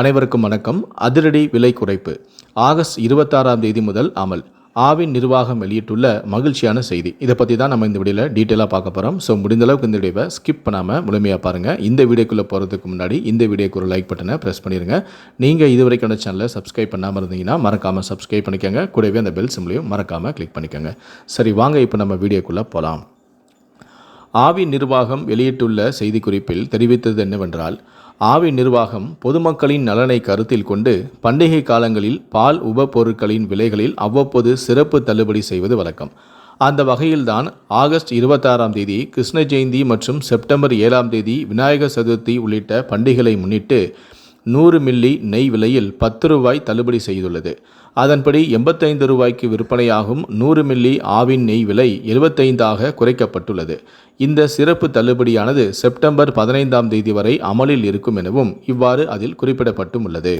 அனைவருக்கும் வணக்கம். அதிரடி விலை குறைப்பு. ஆகஸ்ட் இருபத்தாறாம் தேதி முதல் அமல். ஆவின் நிர்வாகம் வெளியிட்டுள்ள மகிழ்ச்சியான செய்தி. இதை பற்றி தான் நம்ம இந்த வீடியோவில் டீட்டெயிலாக பார்க்க போகிறோம் ஸோ முடிந்தளவுக்கு இந்த வீடியோவை ஸ்கிப் பண்ணாமல் முழுமையாக பாருங்கள் இந்த வீடியோக்குள்ளே போகிறதுக்கு முன்னாடி இந்த வீடியோக்கு ஒரு லைக் பட்டனை ப்ரெஸ் பண்ணிடுங்க நீங்கள் இது வரைக்கான சேனலை சப்ஸ்கிரைப் பண்ணாமல் இருந்தீங்கன்னா மறக்காமல் சப்ஸ்கிரைப் பண்ணிக்கோங்க. கூடவே அந்த பெல் சிம்லையும் மறக்காமல் கிளிக் பண்ணிக்கோங்க. சரி வாங்க இப்போ நம்ம வீடியோக்குள்ளே போகலாம் ஆவி நிர்வாகம் வெளியிட்டுள்ள செய்திக்குறிப்பில் தெரிவித்தது என்னவென்றால் ஆவி நிர்வாகம் பொதுமக்களின் நலனை கருத்தில் கொண்டு பண்டிகை காலங்களில் பால் உபப்பொருட்களின் விலைகளில் அவ்வப்போது சிறப்பு தள்ளுபடி செய்வது வழக்கம். அந்த வகையில்தான் ஆகஸ்ட் இருபத்தாறாம் தேதி கிருஷ்ண ஜெயந்தி மற்றும் செப்டம்பர் ஏழாம் தேதி விநாயகர் சதுர்த்தி உள்ளிட்ட பண்டிகைகளை முன்னிட்டு நூறு மில்லி நெய் விலையில் பத்து ரூபாய் தள்ளுபடி செய்துள்ளது. அதன்படி எண்பத்தைந்து ரூபாய்க்கு விற்பனையாகும் நூறு மில்லி ஆவின் நெய் விலை எழுபத்தைந்தாக குறைக்கப்பட்டுள்ளது. இந்த சிறப்பு தள்ளுபடியானது செப்டம்பர் பதினைந்தாம் தேதி வரை அமலில் இருக்கும் எனவும் இவ்வாறு அதில் குறிப்பிடப்பட்டும் உள்ளது.